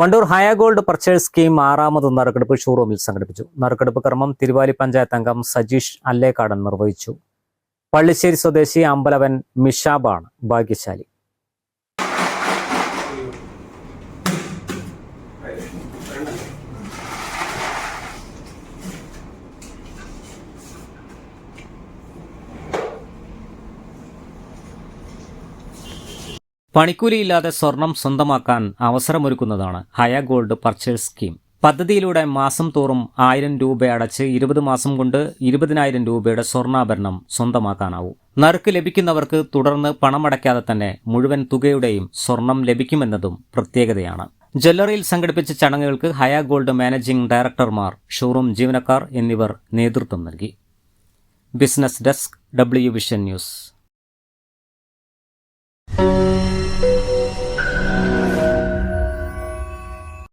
Wandoor Haya gold purchase scheme ആറാമത് നറുക്കെടുപ്പ് ഷോറൂമിൽ സംഘടിപ്പിച്ചു. നറുക്കെടുപ്പ് കർമ്മം തിരുവാലി പഞ്ചായത്ത് അംഗം സജീഷ് അല്ലേക്കാടൻ നിർവഹിച്ചു. പള്ളിശ്ശേരി സ്വദേശി അമ്പലവൻ മിഷാബാണ് ഭാഗ്യശാലി. പണിക്കൂലിയില്ലാതെ സ്വർണം സ്വന്തമാക്കാൻ അവസരമൊരുക്കുന്നതാണ് ഹയ ഗോൾഡ് പർച്ചേസ് സ്കീം. പദ്ധതിയിലൂടെ മാസം തോറും ആയിരം രൂപ അടച്ച് ഇരുപത് മാസം കൊണ്ട് ഇരുപതിനായിരം രൂപയുടെ സ്വർണാഭരണം സ്വന്തമാക്കാനാവും. നറുക്ക് ലഭിക്കുന്നവർക്ക് തുടർന്ന് പണമടയ്ക്കാതെ തന്നെ മുഴുവൻ തുകയുടെയും സ്വർണം ലഭിക്കുമെന്നതും പ്രത്യേകതയാണ്. ജ്വല്ലറിയിൽ സംഘടിപ്പിച്ച ചടങ്ങുകൾക്ക് ഹയ ഗോൾഡ് മാനേജിംഗ് ഡയറക്ടർമാർ ഷോറൂം ജീവനക്കാർ എന്നിവർ നേതൃത്വം നൽകി. Business desk W vision news.